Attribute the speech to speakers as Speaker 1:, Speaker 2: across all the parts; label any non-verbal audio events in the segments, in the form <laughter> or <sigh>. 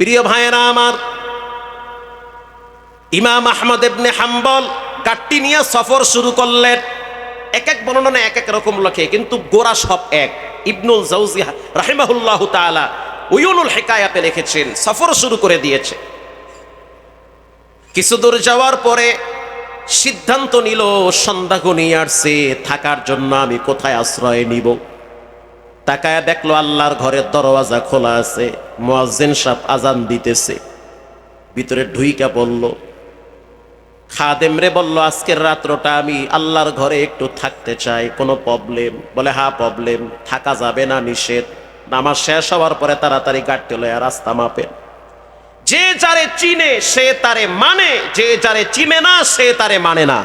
Speaker 1: প্রিয় ভাইয়েরা আমার, ইমাম আহমদ ইবনে হাম্বল গাট্টি নিয়ে সফর শুরু করলেন। এক এক বর্ণনা এক এক রকম লেখে কিন্তু গোরা সব এক। ইবনুল জাউজি রাহিমাহুল্লাহ তাআলা উয়ুনুল হেকায়াতে লিখেছেন, সফর শুরু করে দিয়েছে। কিছু দূর যাওয়ার পরে সিদ্ধান্ত নিল, সন্ধ্যা ঘনিয়ে আসছে, থাকার জন্য আমি কোথায় আশ্রয় নিব? তাকায় দেখল আল্লাহর ঘরের দরওয়াজা খোলা আছে, মুয়াজ্জিন সাহেব আজান দিতেছে। ভিতরে ঢুইকা বলল, খাদেম রে, বলল, আজকের রাত্রটা আমি আল্লাহর ঘরে একটু থাকতে চাই, কোনো প্রবলেম। বলে হা প্রবলেম, থাকা যাবে না, নিষেধ। নামাজ শেষ হওয়ার পরে তাড়াতাড়ি গাড়তে লয়া রাস্তা মাপেন। যে যারে চিনে, সে তারে মানে। যে যারে চিনে না, সে তারে মানে না।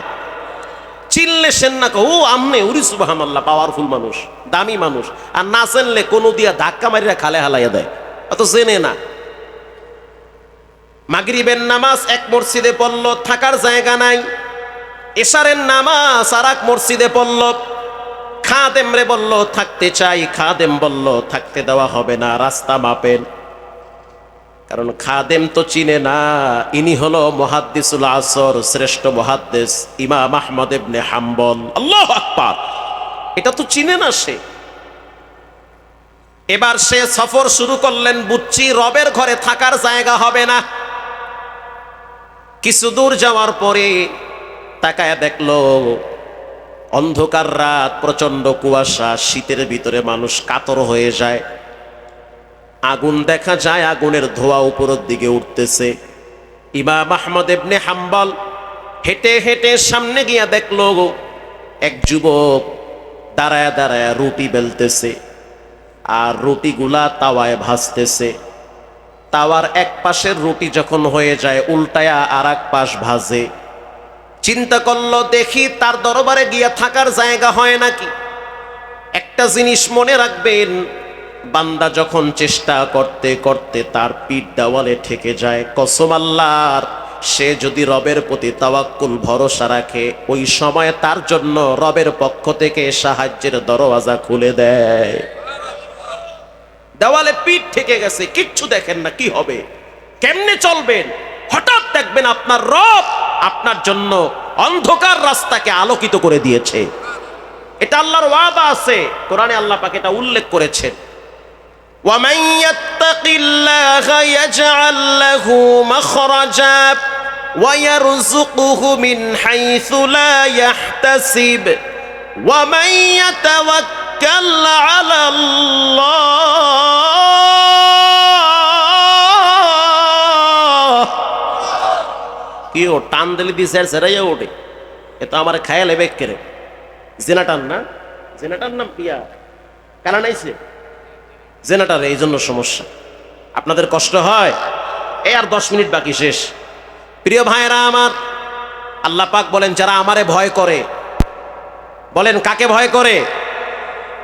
Speaker 1: চিনলে সেন না ও, আমনে, উরি সুবাহান আল্লাহ পাওয়ারফুল মানুষ, দামি মানুষ। আর না চেনলে কোনো দিয়া ধাক্কা মারিয়া খালে হালাইয়া দেয়। অত জেনে না। মাগরিবের নামাজ এক মসজিদে পড়ল, থাকার জায়গা নাই। এশারের নামাজ আর এক মসজিদে পড়ল। খাদেম রে বলল, থাকতে চাই। খাদেম বলল, থাকতে দেওয়া হবে না, রাস্তা মাপেন কারণ খাদেম তো চিনে না। ইনি হলো মহাদ্দিসুল আসর, শ্রেষ্ঠ মহাদ্দেশ ইমাম আহমদ ইবনে হাম্বল। আল্লাহ আকবার। এটা তো চিনে না সে। এবার সে সফর শুরু করলেন, বুচ্চি রবের ঘরে থাকার জায়গা হবে না। কিছু দূর যাওয়ার পরে তাকায় দেখল, অন্ধকার রাত প্রচণ্ড কুয়াশা, শীতের ভিতরে মানুষ কাতর হয়ে যায়। আগুন দেখা যায়, আগুনের ধোয়া উপরের দিকে উঠতেছে। ইমাম আহমদ ইবনে হাম্বল হেঁটে হেঁটে সামনে গিয়া দেখল এক যুবক দাঁড়ায় দাঁড়ায় রুটি বেলতেছে আর রুটিগুলা তাওয়ায় ভাজতেছে। তাওয়ার এক পাশের রুটি যখন হয়ে যায়, উল্টায়া আর এক পাশ ভাজে। চিন্তা করল, দেখি তার দরবারে গিয়া থাকার জায়গা হয় নাকি? একটা জিনিস মনে রাখবেন বান্দা যখন চেষ্টা করতে করতে তার পিঠ দেওয়ালে ঠেকে যায়, কসম আল্লাহর, সে যদি রবের প্রতি তাওয়াক্কুল, ভরসা রাখে, ওই সময় তার জন্য রবের পক্ষ থেকে সাহায্যের দরওয়াজা খুলে দেয়। দেওয়ালে পিঠ ঠেকে গেছে, কিচ্ছু দেখেন না, কি হবে? কেমনে চলবেন? হঠাৎ দেখবেন আপনার রব আপনার জন্য অন্ধকার রাস্তাকে আলোকিত করে দিয়েছে। এটা আল্লাহর ওয়াদা আছে। কোরআনে আল্লাহ পাক এটা উল্লেখ করেছেন। ومن يتق الله يجعل له مخرجا ويرزقه من حيث لا يحتسب ومن يتوكل على الله কি ও টান দিলে দিয়ে স্যার সেরাইয়া ওঠে এ তো আমার খায়াল এবে কেরে জেনাটান না জেনাটার নাম পিয়া কালা নাইছে জেনাটার এই জন্য সমস্যা। আপনাদের কষ্ট হয়, এই আর দশ মিনিট বাকি শেষ। প্রিয় ভাইয়েরা আমার, আল্লাহ পাক বলেন, যারা আমারে ভয় করে, বলেন, কাকে ভয় করে?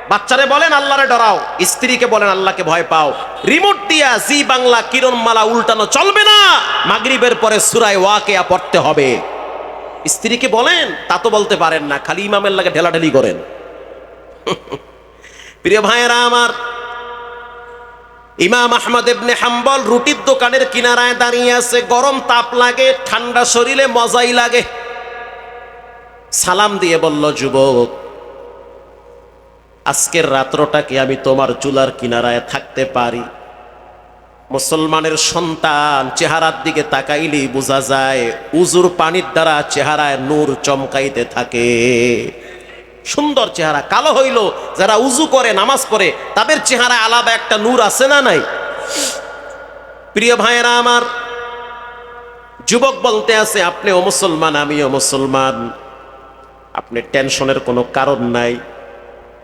Speaker 1: বাচ্চারে বলেন, আল্লাহরে ডরাও। স্ত্রীকে বলেন, আল্লাহকে ভয় পাও। রিমোট দিয়া জি বাংলা কিরণমালা উল্টানো চলবে না। মাগরিবের পরে সুরায় ওয়াকেয়া পড়তে হবে। স্ত্রীকে বলেন, তা তো বলতে পারেন না, খালি ইমামের লাগে ঢেলাঢেলি করেন। <laughs> প্রিয় ভাইয়েরা আমার ইমাম আহমদ ইবনে হাম্বল রুটির দোকানের কিনারায় দাঁড়িয়ে আছে। গরম তাপ লাগে, ঠান্ডা শরীরে মজাই লাগে। সালাম দিয়ে বলল, যুবক, আজকের রাত্রটাকে আমি তোমার চুলার কিনারায় থাকতে পারি? মুসলমানের সন্তান চেহারার দিকে তাকাইলেই বোঝা যায়, উজুর পানির দ্বারা চেহারায় নূর চমকাইতে থাকে। সুন্দর চেহারা, কালো হইল, যারা উজু করে, নামাজ পড়ে, তাদের চেহারা আলাদা একটা নূর আছে না নাই? প্রিয় ভাইয়েরা আমার, যুবক বলতে আছে, আপনি ও মুসলমান আমিও মুসলমান। আপনি টেনশনের কোনো কারণ নাই।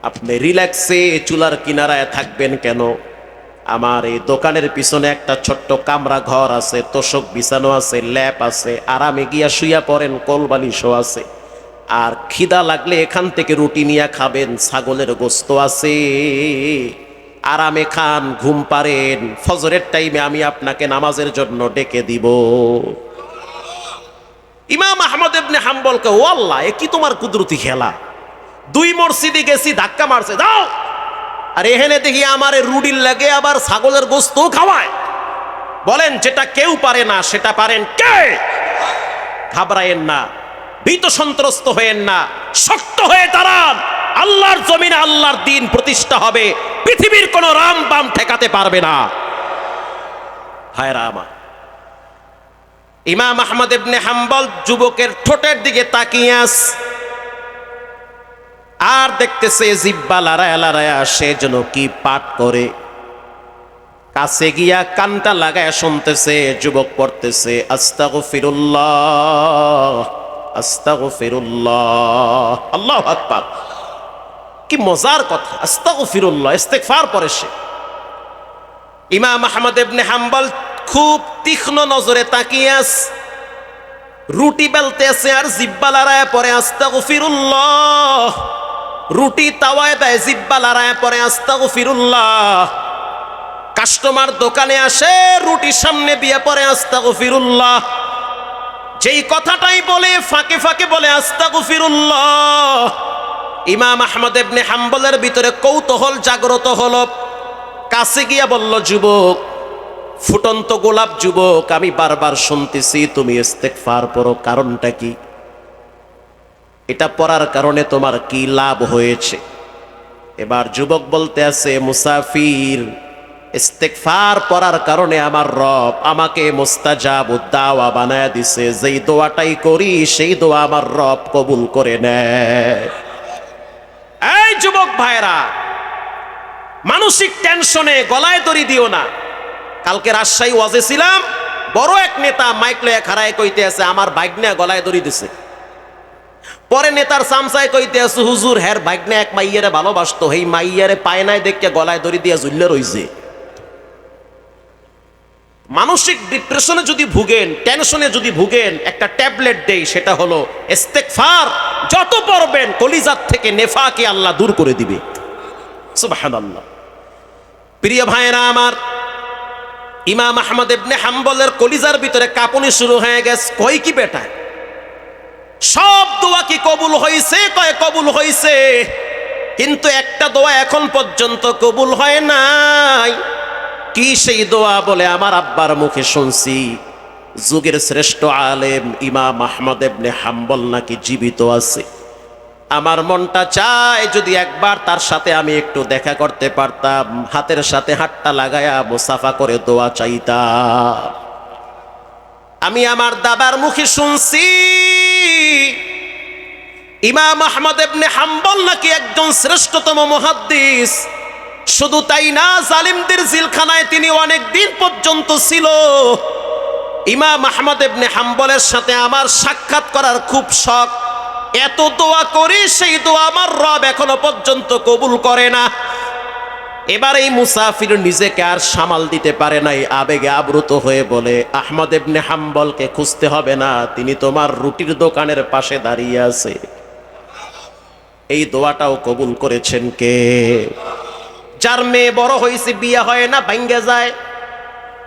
Speaker 1: আপনি রিল্যাক্সে চুলার কিনারায় থাকবেন কেন? আমার এই দোকানের পিছনে একটা ছোট্ট কামরা ঘর আছে, তোষক বিছানো আছে, ল্যাপ আছে, আরামে গিয়া শুইয়া পড়েন, কোলবালিশও আছে। আর খিদা লাগলে এখান থেকে রুটি নিয়ে খাবেন, ছাগলের গোস্ত আছে। আরামে খান, ঘুম পারেন, ফজরের টাইমে আমি আপনাকে নামাজের জন্য ডেকে দিব। ইমাম আহমদ ইবনে হাম্বলকে, ও আল্লাহ, এ কি তোমার কুদরতি খেলা? দুই মসজিদে গেছি, ধাক্কা মারছে, যাও! আর এখানে দেখি আমার রুডির লাগে আবার ছাগলের গোস্তও খাওয়ায়। বলেন, যেটা কেউ পারে না, সেটা পারেন কে? ঘাবড়ায়েন না। ভীত সন্ত্রস্ত হয়েন না, শক্ত হয়ে দাঁড়ান। আল্লাহর জমিনে আল্লাহর দিন প্রতিষ্ঠা হবে, পৃথিবীর কোনো রাম বাম ঠেকাতে পারবে না। হায়রা আমার ইমাম আহমদ ইবনে হাম্বল যুবকের ঠোঁটের দিকে তাকিয়ে আস আর দেখতেছে, জিব্বা লড়ায় লড়ায়, সে যেন কি পাঠ করে। কাছে গিয়া কানটা লাগায় শুনতেছে, যুবক পড়তেছে আস্তাগো ফিরুল্লাহ আস্তাগো ফিরুল্লাহ আল্লাহ আকবার। কি মজার কথা। আস্তাগো ফিরুল্লাহ ইস্তেগফার পরে সে। ইমাম আহমদ ইবনে হাম্বল খুব তীক্ষ্ণ নজরে তাকিয়ে আস রুটি বেলতে আছে আর জিব্বা লড়ায় পরে আস্তাগো ফিরুল্লাহ রুটি তাওয়ায় দেয়, জিব্বা লড়ায় পরে আস্তাগো ফিরুল্লাহ কাস্টমার দোকানে আসে, রুটির সামনে দিয়ে পরে আস্তাগো ফিরুল্লাহ যেই কথাটাই বলে, ফাঁকে ফাঁকে বলে আস্তাগো ফিরুল্লাহ ইমাম আহমদ ইবনে হাম্বলের ভিতরে কৌতূহল জাগ্রত হলো। কাছে গিয়া বলল, যুবক, ফুটন্ত গোলাপ যুবক, আমি বারবার শুনতেছি, তুমি ইস্তেগফার পড়ো, কারণটা কি? এটা পড়ার কারণে তোমার কি লাভ হয়েছে? এবার যুবক বলতে আছে, মুসাফির ইস্তেগফার পড়ার কারণে আমার রব আমাকে মুস্তাজাব দাওয়া বানায় দিছে, যেই দোয়াটাই করি সেই দোয়া আমার রব কবুল করে নেয়। এই যুবক ভাইরা, মানসিক টেনশনে গলায় দড়ি দিও না। কালকে রাজশাহী ওয়াজে ছিলাম, বড় এক নেতা মাইক লয়ে খাড়ায় কইতে আছে, আমার বাইক নিয়ে গলায় দড়ি দিছে। পরে নেতার সামসায় কইতে আছে, হুজুর হ্যার বাইক এক মাইয়ারে ভালোবাসতো, হেই মাইয়ারে পায় নাই দেখে গলায় দড়ি দিয়ে ঝুললে রইছে। মানসিক ডিপ্রেশনে যদি ভুগেন টেনশনে যদি ভুগেন, একটা ট্যাবলেট দেই, সেটা হলো ইস্তেগফার। যত পড়বেন, কলিজার থেকে নেফাকে আল্লাহ দূর করে দিবে। সুবহানাল্লাহ। প্রিয় ভাইরা আমার, ইমাম আহমদ ইবনে হাম্বলের কলিজার ভিতরে কাঁপুনি শুরু হয়ে গেছে। কই কি বেটা? সব দোয়া কি কবুল হয়েছে কয় কবুল হয়েছে কিন্তু একটা দোয়া এখন পর্যন্ত কবুল হয় নাই। কি সেই দোয়া বলে আমার আব্বার মুখে শুনছি? যুগের শ্রেষ্ঠ আলেম ইমাম আহমদ ইবনে হাম্বল নাকি জীবিত আছে। আমার মনটা চায় যদি একবার তার সাথে আমি একটু দেখা করতে পারতাম, হাতের সাথে হাতটা লাগায়া মুসাফা করে দোয়া চাইতাম। আমি আমার দাবার মুখে শুনছি, ইমাম আহমদ ইবনে হাম্বল নাকি একজন শ্রেষ্ঠতম মুহাদ্দিস। শুধু তাই না, জালিমদের জিলখানায় তিনি অনেক দিন পর্যন্ত ছিল। ইমাম আহমদ ইবনে হাম্বলের সাথে আমার সাক্ষাৎ করার খুব শখ। এত দোয়া করি, সেই দোয়া আমার রব এখনও পর্যন্ত কবুল করে না। এবার এই মুসাফির নিজেকে আর সামাল দিতে পারে নাই, আবেগে আবৃত হয়ে বলে, আহমদ ইবনে হাম্বলকে খুঁজতে হবে না, তিনি তোমার রুটির দোকানের পাশে দাঁড়িয়ে আছে। এই দোয়াটাও কবুল করেছেন কে? যার মেয়ে বড় হয়েছে, বিয়ে হয় না, ভাঙ্গে যায়।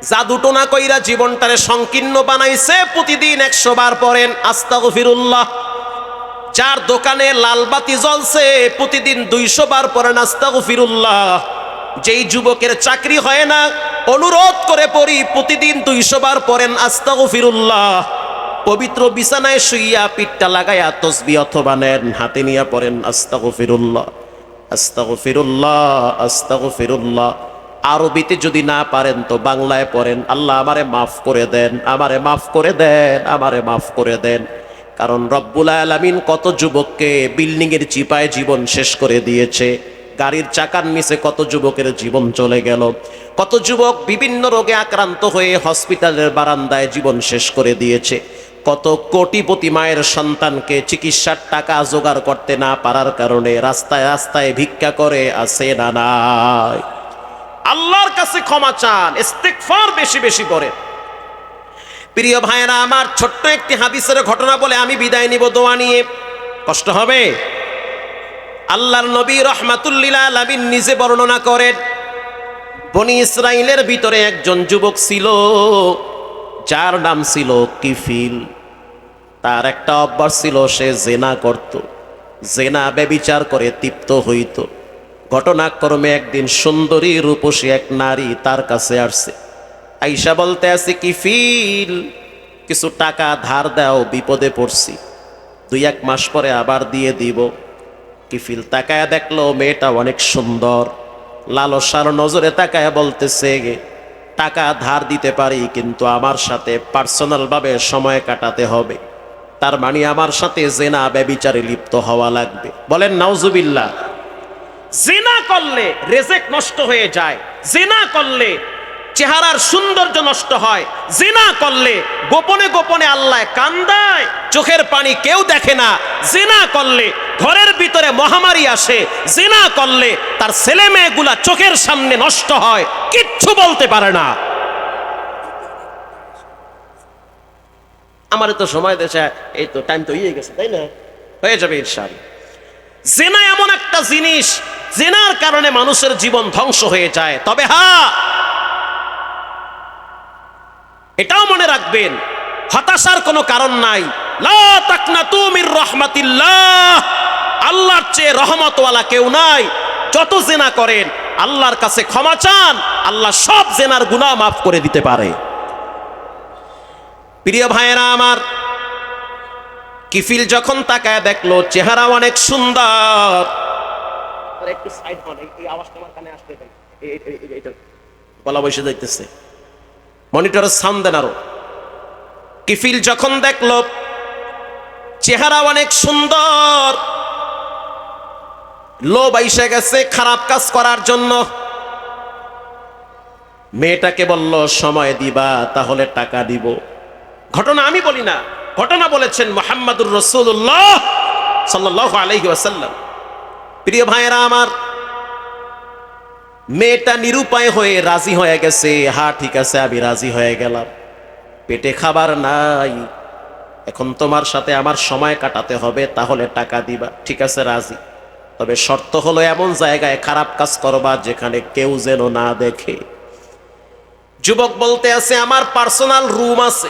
Speaker 1: জাদুটোনা কইরা জীবনটারে সংকীর্ণ বানাইছে, প্রতিদিন একশো বার পড়েন, আস্তাগফিরুল্লাহ। যার দোকানে লালবাতি জ্বলছে, প্রতিদিন দুইশো বার পরেন পড়েন, আস্তাগফিরুল্লাহ। যেই যুবকের চাকরি হয় না, অনুরোধ করে পড়ি, প্রতিদিন দুইশো বার পড়েন, আস্তাগফিরুল্লাহ। পবিত্র বিছানায় শুইয়া পিঠটা লাগাইয়া তসবি অথবা নেন, হাতে নিয়ে পড়েন, আস্তাগফিরুল্লাহ। আরবিতে যদি না পারেন তো বাংলায় পড়েন। আল্লাহ আমারে মাফ করে দেন, আমারে মাফ করে দেন, আমারে মাফ করে দেন। কারণ রব্বুল আলামিন কত যুবককে বিল্ডিং এর চিপায় জীবন শেষ করে দিয়েছে। গাড়ির চাকার নিচে কত যুবকের জীবন চলে গেল। কত যুবক বিভিন্ন রোগে আক্রান্ত হয়ে হসপিটালের বারান্দায় জীবন শেষ করে দিয়েছে। কত কোটিপতি মায়ের সন্তানকে চিকিৎসার টাকা জোগাড় করতে না পারার কারণে রাস্তায় রাস্তায় ভিক্ষা করে আসে না নাই। আল্লাহর কাছে ক্ষমা চান, ইস্তেগফার বেশি বেশি করে প্রিয় ভাইয়েরা, আমার ছোট্ট একটি হাদিসের ঘটনা বলে আমি বিদায় নিব দোয়া নিয়ে। কষ্ট হবে? আল্লাহর নবী রহমাতুল্লিল আলামিন নিজে বর্ণনা করেন, বনি ইসরাইলের ভিতরে একজন যুবক ছিল। যার নাম ছিল কিফিল। তার একটা অভ্যাস ছিল, সে জেনা করত। জেনা বেবিচার করে তৃপ্ত হইত। ঘটনাক্রমে একদিন সুন্দরী রূপসী এক নারী তার কাছে আসছে। আইসা বলতে আছে কি ফিল কিছু টাকা ধার দাও, বিপদে পড়ছি। দুই এক মাস পরে আবার দিয়ে দিব। কিফিল তাকায়া দেখল, মেয়েটা অনেক সুন্দর। লালসার নজরে তাকায়া বলতেছে টাকা ধার দিতে পারি, কিন্তু আমার সাথে পার্সোনালভাবে সময় কাটাতে হবে। তার মানে আমার সাথে জেনা, ব্যবিচারে লিপ্ত হওয়া লাগবে। বলেন, নাউজুবিল্লাহ। জেনা করলে রেজেক নষ্ট হয়ে যায়। জেনা করলে চেহারার সৌন্দর্য নষ্ট হয়। জিনা করলে গোপনে গোপনে আল্লাহ কান্দায়। চোখের পানি কেউ দেখে না। জিনা করলে ঘরের ভিতরে মহামারী আসে। জিনা করলে তার ছেলে মেয়েগুলা চোখের সামনে নষ্ট হয়। কিচ্ছু বলতে পারে না। আমার তো সময় দেশে, এই তো টাইম তো ইয়ে গেছে, তাই না? হয়ে যাবে ইরশাদ জেনা এমন একটা জিনিস, জেনার কারণে মানুষের জীবন ধ্বংস হয়ে যায়। তবে হ্যাঁ এটাও মনে রাখবেন হতাশার কোনো কারণ নাই রহমাতিল্লাহ আল্লাহর চেয়ে রহমতওয়ালা কেউ নাই যত জেনা করেন আল্লাহর কাছে ক্ষমা চান আল্লাহ সব জেনার গুনাহ মাফ করে দিতে পারে প্রিয় ভাইয়েরা আমার কিফিল যখন তাকায় দেখল চেহারা অনেক সুন্দর একটু সাইড হন এই আওয়াজটা আমার কানে আসতে গলা বসে যাইতেছে মনিটরের সাউন্ড দেন আরও। কিফিল যখন দেখল, চেহারা অনেক সুন্দর। লোভ আইসে গেছে খারাপ কাজ করার জন্য। মেয়েটাকে বলল, সময় দিবা, তাহলে টাকা দিব। ঘটনা আমি বলি না, ঘটনা বলেছেন মোহাম্মদুর রসুল্লাহ সাল্লাহ আলহি আসাল্লাম প্রিয় ভাইয়েরা আমার মেয়েটা নিরুপায় হয়ে রাজি হয়ে গেছে। হা, ঠিক আছে, আমি রাজি হয়ে গেলাম। পেটে খাবার নাই। এখন তোমার সাথে আমার সময় কাটাতে হবে, তাহলে টাকা দিবা। ঠিক আছে, রাজি। তবে শর্ত হলো এমন জায়গায় খারাপ কাজ করবা যেখানে কেউ যেন না দেখে। যুবক বলতে আছে, আমার পার্সোনাল রুম আছে।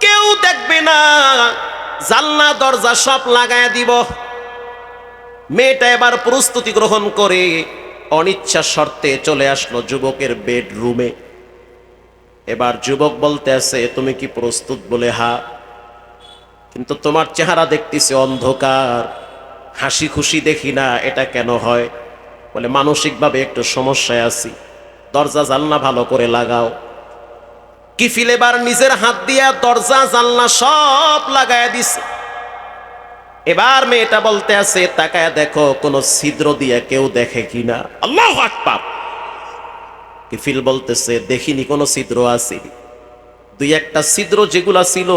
Speaker 1: কেউ দেখবে না। জালনা দরজা সব লাগায় দিব। মেয়েটা এবার প্রস্তুতি গ্রহণ করে অনিচ্ছা শর্তে চলে আসলো যুবকের বেডরুমে। এবার যুবক বলতে আছে, তুমি কি প্রস্তুত বলে? হা। কিন্তু তোমার চেহারা দেখতেছে অন্ধকার হাসি খুশি দেখি না, এটা কেন হয়? বলে, মানসিকভাবে একটু সমস্যায় আছি। দরজা জানলা ভালো করে লাগাও। কিফিল এবার নিজের হাত দিয়া দরজা জানলা সব লাগায় দিছে। এবার মেয়েটা বলতে আছে, তাকায় দেখো, কোন ছিদ্র দিয়ে কেউ দেখে কিনা। আল্লাহ আকবার! কিফিল বলতেছে, দেখিনি কোনো ছিদ্র আছে। দুই একটা ছিদ্র যেগুলা ছিল,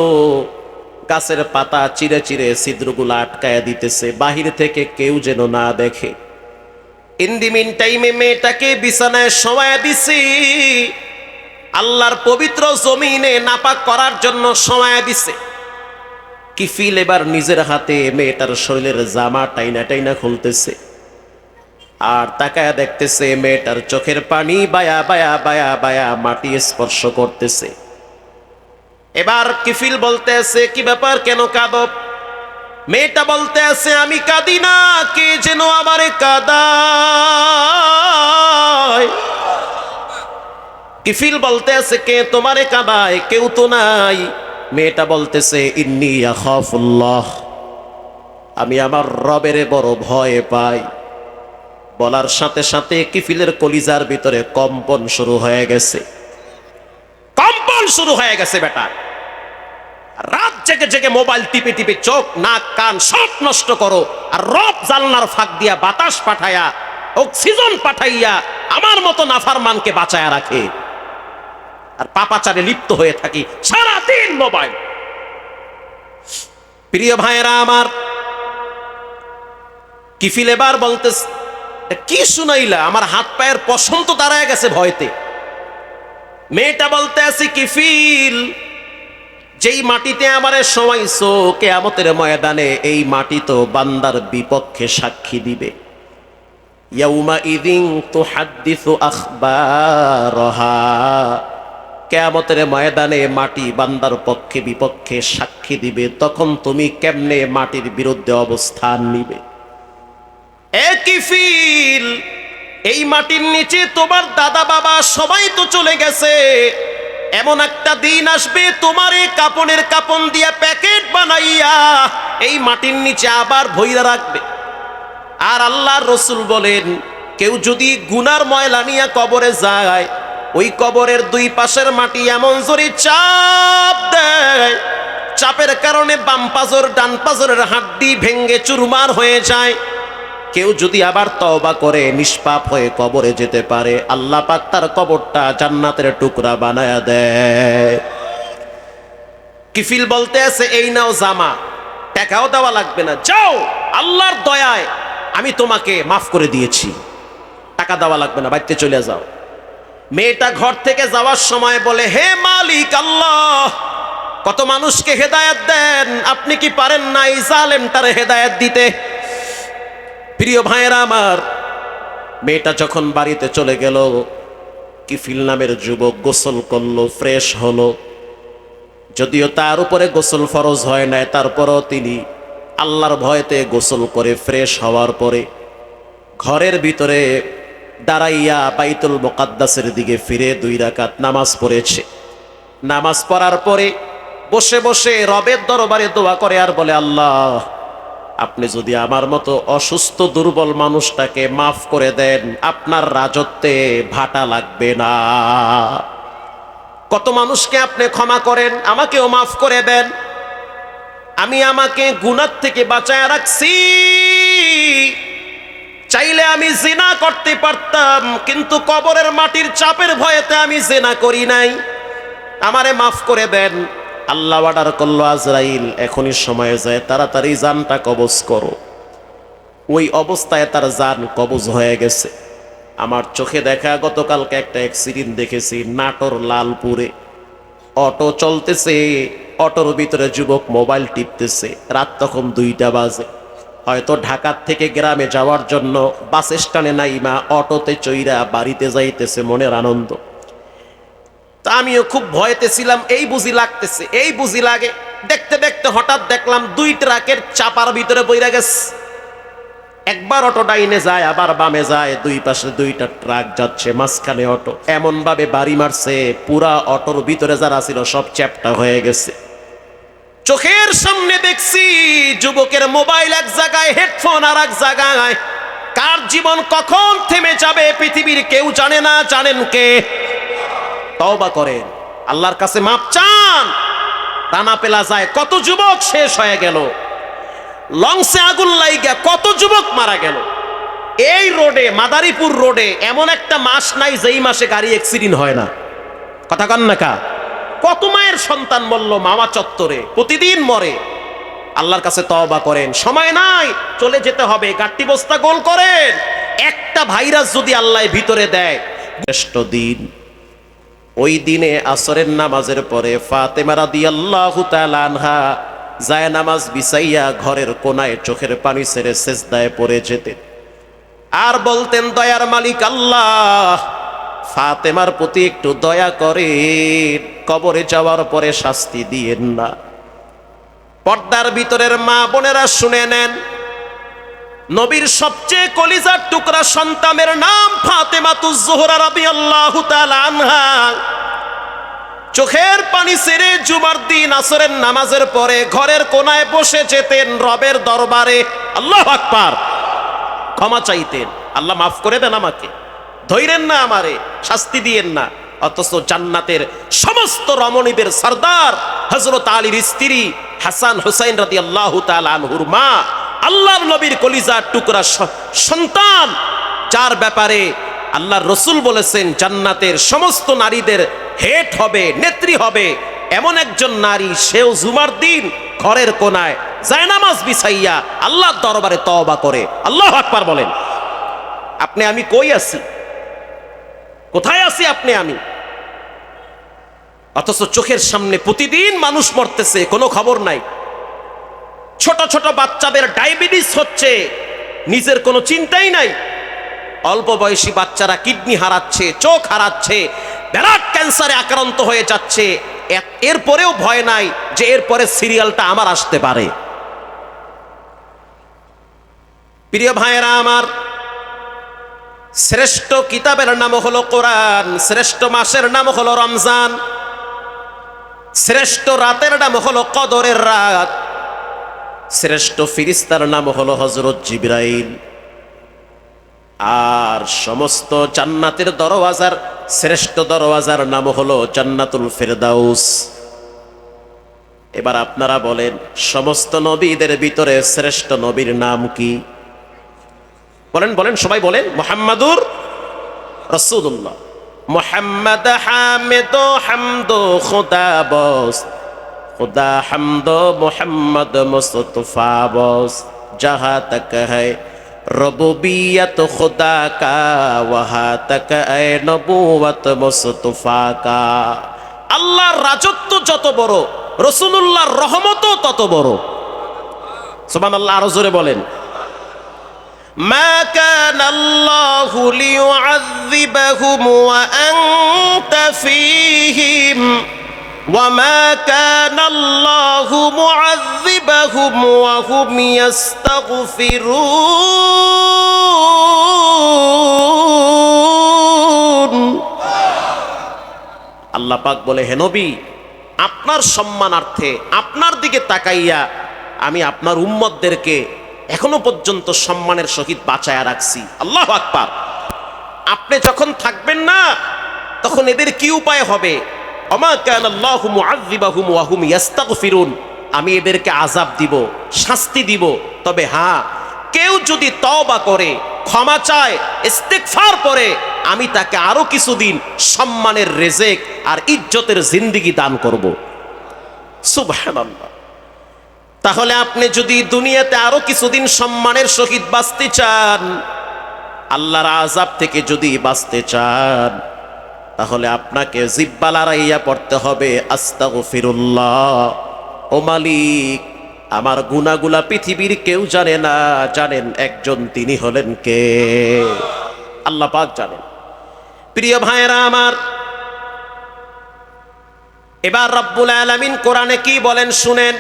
Speaker 1: গাছের পাতা চিরে চিরে ছিদ্রগুলো আটকায় দিতেছে, বাহির থেকে কেউ যেন না দেখে। ইন্দিমিন টাইমে মেয়েটাকে বিছানায় সময় দিছি। আল্লাহর পবিত্র জমিনে নাপাক করার জন্য সময় দিছে। কিফিল এবার নিজের হাতে মেয়েটার শরীরের জামা টাইনা টাইনা খুলতেছে। আর তাকায়া দেখতেছে মেয়েটার চোখের পানি বায়া বায়া বায়া বায়া মাটি স্পর্শ করতেছে। এবার কিফিল বলতে আছে, কি ব্যাপার? কেন কাঁদব মেয়েটা বলতে আছে, আমি কাঁদি না, কে যেন আমারে কাদায়? কিফিল বলতে আছে, কে তোমারে কাদায়? কেউ তো নাই। মেয়েটা বলতেছে, ইন্নি আমি আমার রবের বড় ভয় পাই। বলার সাথে সাথে কিফিলের কলিজার ভিতরে কম্পন শুরু হয়ে গেছে। কম্পন শুরু হয়ে গেছে, বেটা। রাত জেগে জেগে মোবাইল টিপে টিপে চোখ, নাক, কান সব নষ্ট করো। আর রব জানলার ফাঁক দিয়া বাতাস পাঠাইয়া অক্সিজেন পাঠাইয়া আমার মতো নাফার মানকে বাঁচায়া রাখে। আর পাপাচারে লিপ্ত হয়ে থাকি সারাদিন মোবাইল। প্রিয় ভাইয়েরা আমার, কিফিল এবার বলতে কি শুনাইলা? আমার হাত পায়ের পশম তো দাঁড়ায় গেছে ভয়তে। মেয়েটা বলতে আছি, কিফিল, যেই মাটিতে আমারে সময়ছো কেয়ামতের ময়দানে এই মাটি তো বান্দার বিপক্ষে সাক্ষী দিবে। ইয়াউমা ইদিন তো হাদ্দিসু আখবারহা। কেয়ামতের ময়দানে মাটি বান্দার পক্ষে বিপক্ষে সাক্ষী দিবে, তখন তুমি কেমনে মাটির বিরুদ্ধে অবস্থান নিবে? একই ফিল, এই মাটির নিচে তোমার দাদা বাবা সবাই তো চলে গেছে। এমন একটা দিন আসবে, তোমার এই কাপনের কাপন দিয়া প্যাকেট বানাইয়া এই মাটির নিচে আবার ভইরা রাখবে। আর আল্লাহর রসুল বলেন, কেউ যদি গুনার ময়লা নিয়ে কবরে যায় ওই কবরের দুই পাশের মাটি এমন জোরে চাপ দেয়। চাপের কারণে বাম পাজর, ডান পাজরের হাড্ডি ভেঙ্গে চুরমার হয়ে যায়। কেউ যদি আবার তওবা করে, নিষ্পাপ হয়ে কবরে যেতে পারে, আল্লাহ পাক তার কবরটা জান্নাতের টুকরা বানায়া দেয়। কিফিল বলতে আছে, এই নাও জামা, টাকাও দেওয়া লাগবে না, যাও, আল্লাহর দয়ায় আমি তোমাকে মাফ করে দিয়েছি। টাকা দেওয়া লাগবে না বাড়িতে চলে যাও। মেয়েটা ঘর থেকে যাওয়ার সময় বলে, হে মালিক আল্লাহ, কত মানুষকে হেদায়েত দেন। আপনি কি পারেন না এই জালেমটারে হেদায়েত দিতে? প্রিয় ভাইয়েরা আমার, মেয়েটা যখন বাড়িতে চলে গেল, কিফিল নামের যুবক গোসল করল, ফ্রেশ হলো। যদিও তার উপরে গোসল ফরজ হয় নাই, তারপরও তিনি আল্লাহর ভয়তে গোসল করে ফ্রেশ হওয়ার পরে ঘরের ভিতরে দাঁড়াইয়া বাইতুল মোকাদ্দাসের দিকে ফিরে দুই রাকাত নামাজ পড়েছে। নামাজ পড়ার পরে বসে বসে রবের দরবারে দোয়া করে আর বলে, আল্লাহ, আপনি যদি আমার মতো অসুস্থ দুর্বল মানুষটাকে মাফ করে দেন, আপনার রাজত্বে ভাটা লাগবে না। কত মানুষকে আপনি ক্ষমা করেন, আমাকেও মাফ করে দেন। আমি আমাকে গুনার থেকে বাঁচায় রাখছি। চাইলে আমি জেনা করতে পারতাম, কিন্তু কবরের মাটির চাপের ভয়েতে আমি জেনা করি নাই। আমারে মাফ করে দেন। আল্লাহ অর্ডার করল, আজরাইল, এখনই সময় যায়, তাড়াতাড়ি জানটা কবজ করো। ওই অবস্থায় তার জান কবজ হয়ে গেছে। আমার চোখে দেখা গতকালকে একটা অ্যাক্সিডেন্ট দেখেছি, নাটোর লালপুরে। অটো চলতেছে, অটোর ভিতরে যুবক মোবাইল টিপতেছে, রাত তখন দুইটা বাজে। হয়তো ঢাকার থেকে গ্রামে যাওয়ার জন্য বাস স্ট্যান্ডে নাইমা অটোতে চইরা বাড়িতে যাইতেছে মনের আনন্দ। তা আমিও খুব ভয়েতে ছিলাম, এই বুঝি লাগতেছে, এই বুঝি লাগে। দেখতে দেখতে হঠাৎ দেখলাম দুই ট্রাকের চাপার ভিতরে বইরা গেছে। একবার অটো ডাইনে যায়, আবার বামে যায়, দুই পাশে দুইটা ট্রাক যাচ্ছে, মাঝখানে অটো। এমন ভাবে বাড়ি মারছে, পুরা অটোর ভিতরে যারা ছিল সব চ্যাপটা হয়ে গেছে। চোখের সামনে দেখছি যুবকের মোবাইল এক জায়গায়, হেডফোন আর এক জায়গায়। কার জীবন কখন থেমে যাবে পৃথিবীর কেউ জানে না, জানেন কে? তওবা করেন। আল্লাহর কাছে মাপ চান। টানা পেলা যায়, কত যুবক শেষ হয়ে গেল। লংসে আগুন লাইগা কত যুবক মারা গেল। এই রোডে, মাদারীপুর রোডে এমন একটা মাস নাই যেই মাসে গাড়ি অ্যাক্সিডেন্ট হয় না। কথা কন না কা? কত মায়ের সন্তান বলল, মামা চত্বরে, প্রতিদিন মরে। আল্লাহর কাছে তওবা করেন। সময় নাই, চলে যেতে হবে। গাট্টি বস্তা গোল করেন। একটা ভাইরাস যদি আল্লাহ ভিতরে দেয়। শ্রেষ্ঠ দিন, ওই দিনে আসরের নামাজের পরে ফাতেমা রাদিয়াল্লাহু তাআলা আনহা যায় নামাজ বিছাইয়া ঘরের কোনায় চোখের পানি ছেড়ে সেজদায় পড়ে যেতেন। আর বলতেন, দয়ার মালিক আল্লাহ ফাতেমার প্রতি একটু দয়া করে কবরে যাওয়ার পরে শাস্তি দিয়েন না। পর্দার ভিতরের মা বোনেরা শুনে নেন, নবীর সবচেয়ে কলিজার টুকরা সন্তানের নাম রাদিয়াল্লাহু আনহা। চোখের পানি সেরে জুমার দিন আসরের নামাজের পরে ঘরের কোনায় বসে যেতেন, রবের দরবারে আল্লাহ আকবার। ক্ষমা চাইতেন, আল্লাহ মাফ করে দেন আমাকে। ধৈরেন না আমারে, শাস্তি দিয়েন না। অথচ জান্নাতের সমস্ত রমণীদের সর্দার হজরত আলীর স্ত্রী হাসান হুসাইন রাদি আল্লাহ আনহুর মা, আল্লাহর নবীর কলিজার টুকরা সন্তান, যার ব্যাপারে আল্লাহর রসুল বলেছেন, জান্নাতের সমস্ত নারীদের হেড হবে, নেত্রী হবে। এমন একজন নারী, সেও জুমার দিন ঘরের কোনায় জায়নামাজ বিছাইয়া আল্লাহর দরবারে তওবা করে। আল্লাহ আকবার বলেন। আপনি, আমি কই আছি? কোথায় আছি আপনি আমি? অথচ চোখের সামনে প্রতিদিন মানুষ মরতেছে, কোনো খবর নাই। ছোট ছোট বাচ্চাদের ডায়াবেটিস হচ্ছে, নিজের কোনো চিন্তাই নাই। অল্প বয়সী বাচ্চারা কিডনি হারাচ্ছে, চোখ হারাচ্ছে বিরাট ক্যান্সারে আক্রান্ত হয়ে যাচ্ছে। এরপরেও ভয় নাই যে এরপরে সিরিয়ালটা আমার আসতে পারে। প্রিয় ভাইয়েরা আমার শ্রেষ্ঠ কিতাবের নাম হলো কোরআন, শ্রেষ্ঠ মাসের নাম হলো রমজান, শ্রেষ্ঠ রাতের নাম হলো কদরের রাত, শ্রেষ্ঠ ফিরিস্তার নাম হলো হজরত জিব্রাইল। আর সমস্ত জান্নাতের দরওয়াজার, শ্রেষ্ঠ দরওয়াজার নাম হলো জান্নাতুল ফেরদাউস। এবার আপনারা বলেন, সমস্ত নবীদের ভিতরে শ্রেষ্ঠ নবীর নাম কি? বলেন বলেন, সবাই বলেন, মোহাম্মদুর রসুল্লাহ মোহাম্মদ হামেদ হামদ, খোদা বস। খোদা হামদ মোহাম্মদ মুস্তফা বস। যাহা তক হে রবুবিয়ত, খোদা কা ওহা তক এ নবুয়ত মুস্তফা কা। আল্লাহর রাজত্ব যত বড় রসুল্লাহর রহমতও তত বড়। সোমান আল্লাহ আরও জোরে বলেন। ما كان الله ليعذبهم وأنت فيهم وما كان الله معذبهم وهم يستغفرون আল্লাহ পাক বলে হে নবী আপনার সম্মানার্থে আপনার দিকে তাকাইয়া আমি আপনার উম্মতদেরকে এখনও পর্যন্ত সম্মানের সহিত বাঁচায়া রাখছি। আল্লাহ আকবার। আপনি যখন থাকবেন না, তখন এদের কি উপায় হবে? আমি এদেরকে আযাব দিব, শাস্তি দিব। তবে হ্যাঁ কেউ যদি তওবা করে, ক্ষমা চায়, ইস্তেগফার করে, আমি তাকে আরও কিছুদিন সম্মানের রেজেক আর ইজ্জতের জিন্দিগি দান করব। সুবহানাল্লাহ। তাহলে আপনি যদি দুনিয়াতে আরও কিছুদিন সম্মানের সহিত বাঁচতে চান, আল্লাহর আজাব থেকে যদি বাঁচতে চান, তাহলে আপনাকে জিব্বা লড়াইয়া পড়তে হবে। আস্তাগফিরুল্লাহ। ও মালিক, আমার গুনাগুলা পৃথিবীর কেউ জানে না। জানেন, একজন তিনি হলেন কে? আল্লাহ পাক জানেন। প্রিয় ভাইয়েরা আমার, এবার রব্বুল আলামিন কোরআনে কি বলেন শুনেন।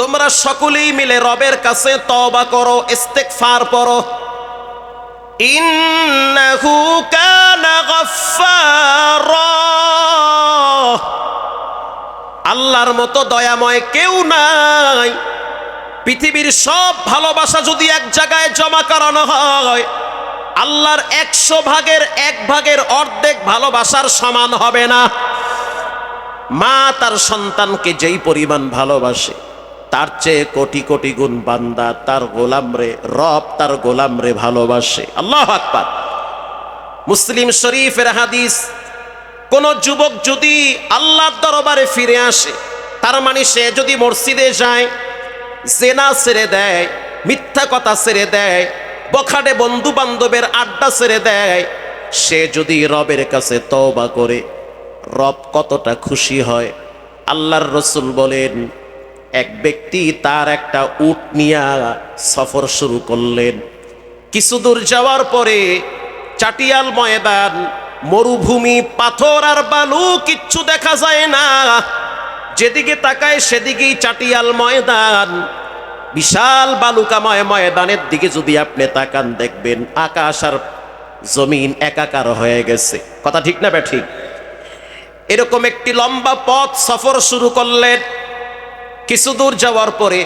Speaker 1: তোমরা সকলেই মিলে রবের কাছে তওবা করো ইন্নাহু কানা গফফারা। আল্লাহর মতো দয়াময় কেউ নাই। পৃথিবীর সব ভালোবাসা যদি এক জায়গায় জমা করানো হয়, আল্লাহর একশো ভাগের এক ভাগের অর্ধেক ভালোবাসার সমান হবে না। মা তার সন্তানকে যেই পরিমাণ ভালোবাসে, তার চেয়ে কোটি কোটি গুণ বান্দা তার গোলাম রে রব তার গোলাম রে ভালোবাসে। আল্লাহ আকবার। মুসলিম শরীফের হাদিস, কোন যুবক যদি আল্লাহর দরবারে ফিরে আসে, তার মানে সে যদি মসজিদে যায়, জেনা ছেড়ে দেয়, মিথ্যা কথা ছেড়ে দেয়, বখাটে বন্ধু বান্ধবের আড্ডা ছেড়ে দেয়, সে যদি রবের কাছে তওবা করে রব কতটা খুশি হয়। আল্লাহর রসুল বলেন, এক ব্যক্তি তার একটা উট নিয়া সফর শুরু করলেন। কিছু দূর যাওয়ার পরে চাটিয়াল ময়দান, মরুভূমি, পাথর আর বালু কিচ্ছু দেখা যায় না। যেদিকে তাকায় সেদিকেই চাটিয়াল ময়দান। বিশাল বালুকাময় ময়দানের দিকে যদি আপনি তাকান দেখবেন, আকাশ আর জমিন একাকার হয়ে গেছে। কথা ঠিক না বে ঠিক এরকম একটি লম্বা পথ সফর শুরু করলেন। কিছু দূর যাওয়ার পরে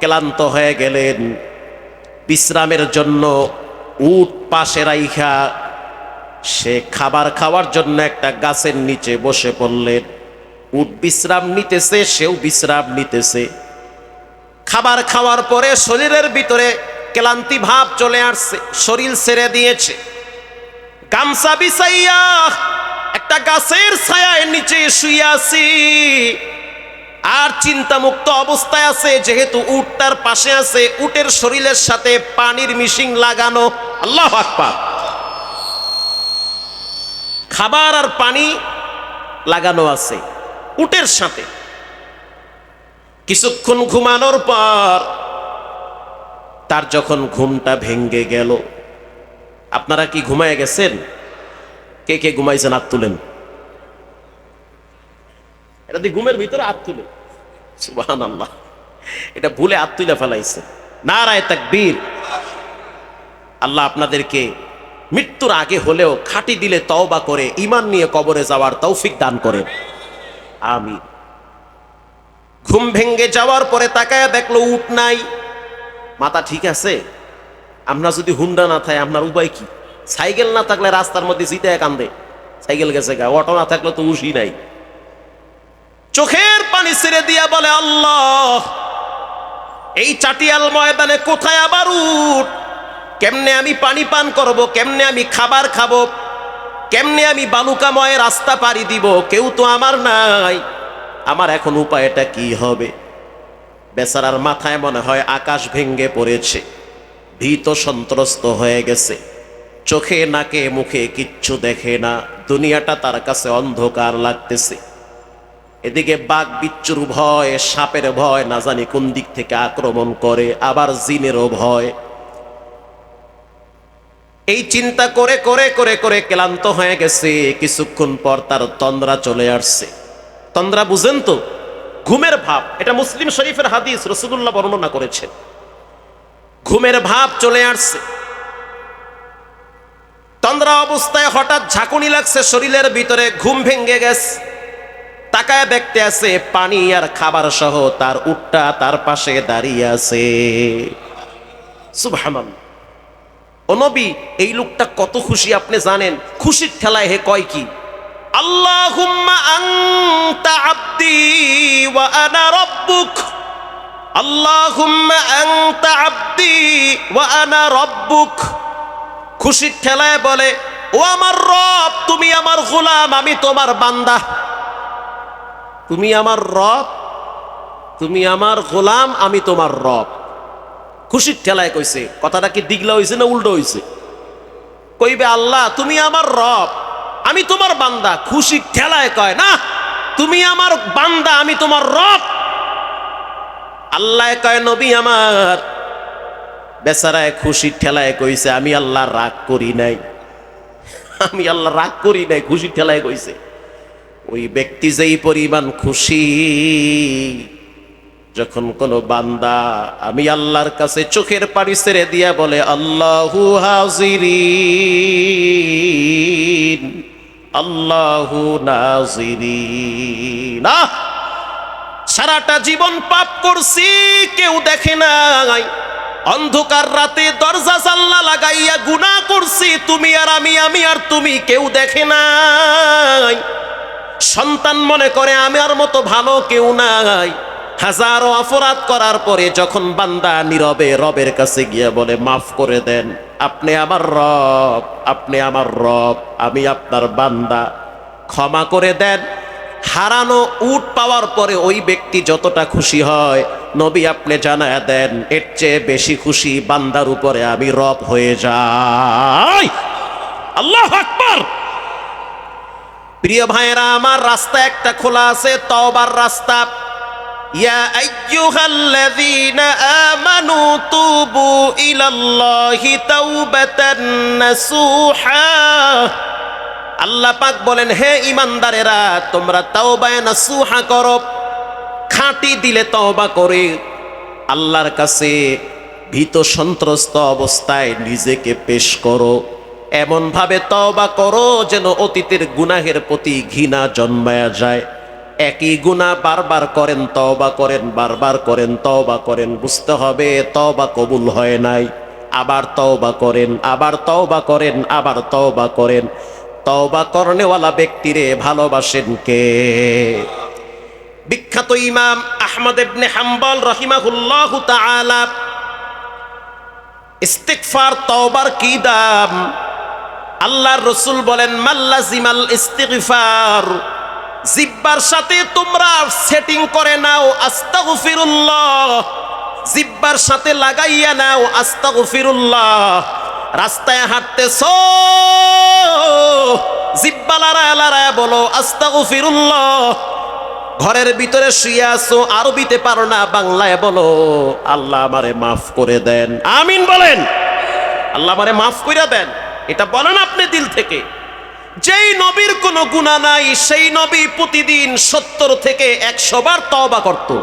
Speaker 1: ক্লান্ত হয়ে গেলেন। বিশ্রামের জন্য উট পাশে রাইখা, সে খাবার খাওয়ার জন্য একটা গাছের নিচে বসে পড়লেন। উট বিশ্রাম নিতেছে, সেও বিশ্রাম নিতেছে। খাবার খাওয়ার পরে শরীরের ভিতরে ক্লান্তি ভাব চলে আসছে, শরীর ছেড়ে দিয়েছে। গামছা বিছাইয়া একটা গাছের ছায়ার নিচে শুয়ে আছি। আর চিন্তামুক্ত অবস্থায় আছে, যেহেতু উট তার পাশে আছে, উটের শরীরের সাথে পানির মিশিং লাগানো। আল্লাহ আকবার। খাবার আর পানি লাগানো আছে উটের সাথে। কিছুক্ষণ ঘুমানোর পর তার যখন ঘুমটা ভেঙ্গে গেল। আপনারা কি ঘুমায় গেছেন? কে কে ঘুমাইছেন হাত তুলেন? এটা দিয়ে ঘুমের ভিতরে হাত তুলে। সুবাহান আল্লাহ এটা ভুলে হাত তুলে ফেলাইছে নারায় তাকবীর। আল্লাহ আপনাদেরকে মৃত্যুর আগে হলেও খাটি দিলে তওবা করে ইমান নিয়ে কবরে যাওয়ার তৌফিক দান করেন আমি ঘুম ভেঙ্গে যাওয়ার পরে তাকায় দেখল উঠ নাই। মাথা ঠিক আছে? আপনার যদি হুন্ডা না থাকে আপনার উপায় কি? সাইকেল না থাকলে রাস্তার মধ্যে জিতে কান্দে। সাইকেল গেছে গা, অটো না থাকলে তো উসি নাই। চোখের পানি ছেড়ে দিয়া বলে, আল্লাহ, এই চাটিয়াল ময়দানে কোথায় আবার উঠ? কেমনে আমি পানি পান করব, কেমনে আমি খাবার খাব, কেমনে আমি বালুকাময় রাস্তা পাড়ি দিব? কেউ তো আমার নাই। আমার এখন উপায়টা কি হবে? বেচারার মাথায় মনে হয় আকাশ ভেঙ্গে পড়েছে, ভীত সন্ত্রস্ত হয়ে গেছে। চোখে, নাকে, মুখে কিচ্ছু দেখে না। দুনিয়াটা তার কাছে অন্ধকার লাগতেছে। এদিকে বাঘ বিচ্ছুর ভয়, সাপের ভয়, না জানি কোন দিক থেকে আক্রমণ করে, আবার জিনেরও ভয়। এই চিন্তা করে করে করে করে ক্লান্ত হয়ে গেছে। কিছুক্ষণ পর তার তন্দ্রা চলে আসছে। তন্দ্রা বুঝেন তো, ঘুমের ভাব, এটা মুসলিম শরীফের হাদিস রসুল্লাহ বর্ণনা করেছেন। ঘুমের ভাব চলে আসছে। তন্দ্রা অবস্থায় হঠাৎ ঝাঁকুনি লাগছে, শরীরের ভিতরে ঘুম ভেঙ্গে গেছে। তাকায় দেখতে আছে, পানি আর খাবার সহ তার উটটা তার পাশে দাঁড়িয়ে আছে। সুবহানাল্লাহ। ও নবী, এই লোকটা কত খুশি আপনি জানেন? খুশির ঠেলায় হে কয় কি? আল্লাহুম্মা আনতা আব্দি ওয়া আনা রাব্বুক। আল্লাহুম্মা আনতা আব্দি ওয়া আনা রাব্বুক। খুশির ঠেলায় বলে, ও আমার রব, তুমি আমার গোলাম, আমি তোমার বান্দা। তুমি আমার রব, তুমি আমার গোলাম, আমি তোমার রব। খুশির ঠেলায় কইছে, কথাটা কি দিগলা হইছে না উল্টো হইছে? কইবে, আল্লাহ, তুমি আমার রব, আমি তোমার বান্দা। খুশির ঠেলায় কয়, না, তুমি আমার বান্দা, আমি তোমার রব। আল্লাহ কয়, নবী আমার বেচারায় খুশির ঠেলায় কইছে, আমি আল্লাহ রাগ করি নাই। আমি আল্লাহ রাগ করি নাই, খুশির ঠেলায় কইছে। ওই ব্যক্তি যেই পরিমাণ খুশি, যখন কোন বান্দা, আমি আল্লাহর কাছে চোখের পানি ছেড়ে দিয়া বলে, আল্লাহু হাজিরিন, আল্লাহু নাজিরিন। আহ! সারাটা জীবন পাপ করছি, কেউ দেখে নাই। অন্ধকার রাতে দরজা জাল্লা লাগাইয়া গুনাহ করছি, তুমি আর আমি আমি আর তুমি কেউ দেখে নাই। সন্তান মনে করে আমার মতো ভালো কেউ নাই। হাজারো অপরাধ করার পরে যখন বান্দা নীরবে রবের কাছে গিয়ে বলে, মাফ করে দেন, আপনি আমার রব, আপনি আমার রব, আমি আপনার বান্দা। ক্ষমা করে দেন। হারানো উট পাওয়ার পরে ওই ব্যক্তি যতটা খুশি হয় নবী আপনি জানায় দেন, এর চেয়ে বেশি খুশি বান্দার উপরে আমি রব হয়ে যাই। আল্লাহ আকবার! প্রিয় ভাইয়েরা, আমার রাস্তা একটা খোলা আছে, তওবার রাস্তা। ইয়া আইয়ুহাল্লাযীনা আমানু তুবু ইলাল্লাহি তাওবাতান নাসুহা। আল্লাহ পাক বলেন, হে ইমানদারেরা তোমরা তাওবায়ে নাসুহা করো। খাঁটি দিলে তওবা করে, আল্লাহর কাছে ভীত সন্ত্রস্ত অবস্থায় নিজেকে পেশ করো। এমন ভাবে তওবা করো যেন অতীতের গুনাহের প্রতি ঘৃণা জন্মায়া যায়। একই গুনাহ বারবার করেন, তওবা করেন, বারবার করেন, তওবা করেন, বুঝতে হবে তওবা কবুল হয় নাই। আবার তওবা করেন, আবার তওবা করেন, আবার তওবা করেন। তওবা করনেওয়ালা ব্যক্তিরে ভালোবাসেন কে? বিখ্যাত ইমাম আহমদ ইবনে হাম্বল রহিমাহুল্লাহু তাআলা। ইস্তিগফার, তওবার কি দাম? আল্লাহর রসুল বলেন মাল্লাজিমাল ইস্তিগফার? জিব্বার সাথে তোমরা সেটিং করে নাও, আস্তাগফিরুল্লাহ। জিব্বার সাথে লাগাইয়া নাও, আস্তাগফিরুল্লাহ। রাস্তায় হাঁটতেছ, জিব্বা লড়ায় লড়ায় বলো, আস্তাগফিরুল্লাহ। ঘরের ভিতরে শুয়ে আসো আরবিতে পারো না, বাংলায় বলো। আল্লাহ আমারে মাফ করে দেন। আমিন বলেন। আল্লাহ আমারে মাফ করে দেন। এটা বলেন আপনি দিল থেকে। যেই নবীর কোনো গুণা নাই, সেই নবী প্রতিদিন সত্তর থেকে একশো বার তওবা করত।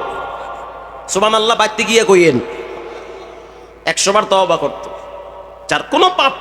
Speaker 1: সুমান আল্লাহ বাড়তে গিয়ে কইয়েন। একশো বার তওবা করত। যার কোনো পাপ